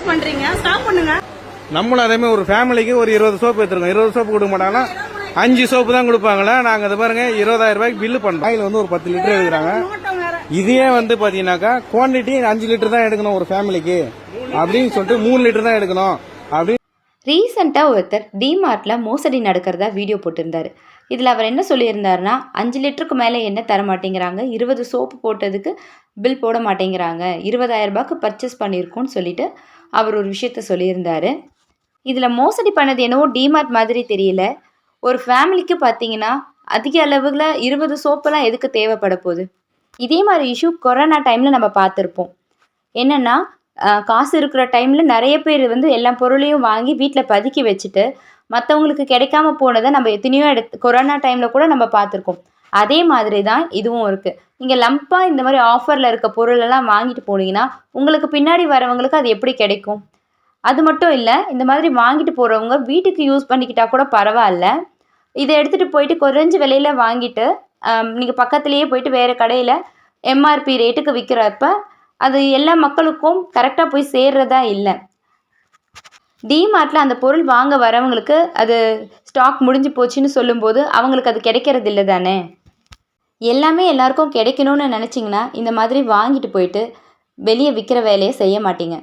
Waste பண்றீங்க. Stop பண்ணுங்க. நம்மளும் அதே மாதிரி ஒரு ஃபேமிலிக்கு ஒரு இருபது சோப்பு எடுத்துருக்கோம். இருபது சோப்பு கொடுக்க மாட்டாங்கன்னா அஞ்சு சோப்பு தான் கொடுப்பாங்களா. நாங்க அதை பாருங்க இருபதாயிரம் ரூபாய்க்கு பில்லு பண்றோம். ஆயில் வந்து ஒரு பத்து லிட்டர் எடுக்கிறாங்க. இதே வந்து பாத்தீங்கன்னாக்கா குவான்டிட்டி அஞ்சு லிட்டர் தான் எடுக்கணும் ஒரு ஃபேமிலிக்கு அப்படின்னு சொல்லிட்டு மூணு லிட்டர் தான் எடுக்கணும். அப்படி ரீசெண்டாக ஒருத்தர் டிமார்ட்டில் மோசடி நடக்கிறதா வீடியோ போட்டிருந்தாரு. இதில் அவர் என்ன சொல்லியிருந்தாருன்னா அஞ்சு லிட்டருக்கு மேலே என்ன தர மாட்டேங்கிறாங்க. இருபது சோப்பு போட்டதுக்கு பில் போட மாட்டேங்கிறாங்க. இருபதாயிரம் ரூபாய்க்கு பர்ச்சேஸ் பண்ணியிருக்கோன்னு சொல்லிட்டு அவர் ஒரு விஷயத்த சொல்லியிருந்தார். இதில் மோசடி பண்ணது என்னவோ டிமார்ட் மாதிரி தெரியல. ஒரு ஃபேமிலிக்கு பார்த்தீங்கன்னா அதிக அளவில் இருபது சோப்பெல்லாம் எதுக்கு தேவைப்பட போகுது? இதே மாதிரி இஷ்யூ கொரோனா டைமில் நம்ம பார்த்துருப்போம். என்னென்னா காசு இருக்கிற டைமில் நிறைய பேர் வந்து எல்லா பொருளையும் வாங்கி வீட்டில் பதுக்கி வச்சுட்டு மற்றவங்களுக்கு கிடைக்காம போனதை நம்ம எத்தனையோ எடுத்து கொரோனா டைமில் கூட நம்ம பார்த்துருக்கோம். அதே மாதிரி தான் இதுவும் இருக்குது நீங்கள் லம்பாக இந்த மாதிரி ஆஃபரில் இருக்க பொருளெல்லாம் வாங்கிட்டு போனீங்கன்னா உங்களுக்கு பின்னாடி வரவங்களுக்கு அது எப்படி கிடைக்கும்? அது மட்டும் இல்லை இந்த மாதிரி வாங்கிட்டு போகிறவங்க வீட்டுக்கு யூஸ் பண்ணிக்கிட்டா கூட பரவாயில்ல. இதை எடுத்துகிட்டு போயிட்டு குறைஞ்ச விலையில் வாங்கிட்டு நீங்கள் பக்கத்துலேயே போயிட்டு வேறு கடையில் எம்ஆர்பி ரேட்டுக்கு விற்கிறப்ப அது எல்லா மக்களுக்கும் கரெக்டாக போய் சேர்றதா இல்லை. டிமார்ட்டில் அந்த பொருள் வாங்க வரவங்களுக்கு அது ஸ்டாக் முடிஞ்சு போச்சுன்னு சொல்லும்போது அவங்களுக்கு அது கிடைக்கிறது இல்லை தானே? எல்லாமே எல்லாருக்கும் கிடைக்கணும்னு நினச்சிங்கன்னா இந்த மாதிரி வாங்கிட்டு போயிட்டு வெளியே விற்கிற வேலையை செய்ய மாட்டீங்க.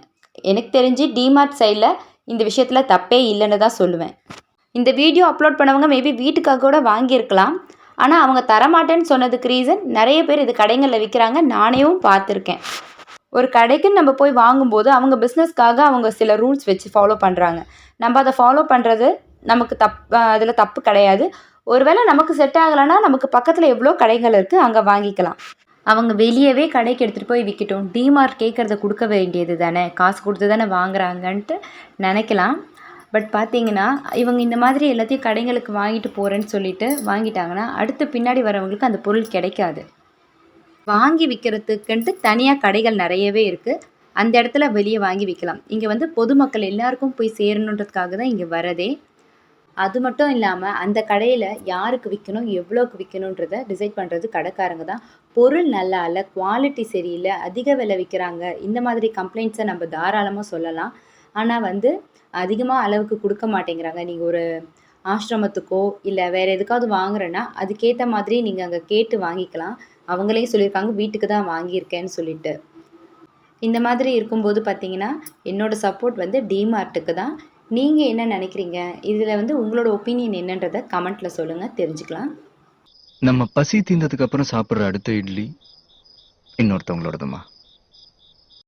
எனக்கு தெரிஞ்சு டிமார்ட் சைடில் இந்த விஷயத்தில் தப்பே இல்லைன்னு தான் சொல்லுவேன். இந்த வீடியோ அப்லோட் பண்ணவங்க மேபி வீட்டுக்காக கூட வாங்கியிருக்கலாம். ஆனால் அவங்க தரமாட்டேன்னு சொன்னதுக்கு ரீசன் நிறைய பேர் இது கடைகளில் விற்கிறாங்க நானேவும் பார்த்துருக்கேன். ஒரு கடைக்குன்னு நம்ம போய் வாங்கும்போது அவங்க பிஸ்னஸ்க்காக அவங்க சில ரூல்ஸ் வச்சு ஃபாலோ பண்ணுறாங்க நம்ம அதை ஃபாலோ பண்ணுறது நமக்கு தப் அதில் தப்பு கிடையாது. ஒருவேளை நமக்கு செட் ஆகலைன்னா நமக்கு பக்கத்தில் எவ்வளோ கடைகள் இருக்குது அங்கே வாங்கிக்கலாம். அவங்க வெளியவே கடைக்கு எடுத்துகிட்டு போய் விற்கட்டும் டிமார்க் கேட்குறத கொடுக்க வேண்டியது தானே? காசு கொடுத்து தானே வாங்குறாங்கன்ட்டு நினைக்கலாம். பட் பார்த்தீங்கன்னா இவங்க இந்த மாதிரி எல்லாத்தையும் கடைங்களுக்கு வாங்கிட்டு போகிறேன்னு சொல்லிட்டு வாங்கிட்டாங்கன்னா அடுத்து பின்னாடி வரவங்களுக்கு அந்த பொருள் கிடைக்காது. வாங்கி விற்கிறதுக்குன்ட்டு தனியாக கடைகள் நிறையவே இருக்குது அந்த இடத்துல வெளியே வாங்கி விற்கலாம் இங்கே வந்து பொதுமக்கள் எல்லாருக்கும் போய் சேரணுன்றதுக்காக தான் இங்கே வரதே. அது மட்டும் இல்லாமல் அந்த கடையில் யாருக்கு விற்கணும் எவ்வளோக்கு விற்கணுன்றத டிசைட் பண்ணுறது கடைக்காரங்க தான். பொருள் நல்லா இல்லை குவாலிட்டி சரியில்லை அதிக விலை விற்கிறாங்க இந்த மாதிரி கம்ப்ளைண்ட்ஸை நம்ம தாராளமாக சொல்லலாம். ஆனால் வந்து அதிகமாக அளவுக்கு கொடுக்க மாட்டேங்கிறாங்க. நீங்கள் ஒரு ஆசிரமத்துக்கோ இல்லை வேறு எதுக்காவது வாங்குறேன்னா அதுக்கேற்ற மாதிரி நீங்கள் அங்கே கேட்டு வாங்கிக்கலாம். அவங்களே சொல்லியிருக்காங்க வீட்டுக்கு தான் வாங்கியிருக்கேன்னு சொல்லிட்டு. இந்த மாதிரி இருக்கும்போது பார்த்தீங்கன்னா என்னோட சப்போர்ட் வந்து டிமார்ட்டுக்கு தான். நீங்கள் என்ன நினைக்கிறீங்க? இதில் வந்து உங்களோட ஒப்பீனியன் என்னன்றதை கமெண்ட்டில் சொல்லுங்கள் தெரிஞ்சுக்கலாம். நம்ம பசி தீர்ந்ததுக்கு அப்புறம் சாப்பிடுற அடுத்த இட்லி இன்னொருத்தவங்களோடதுமா?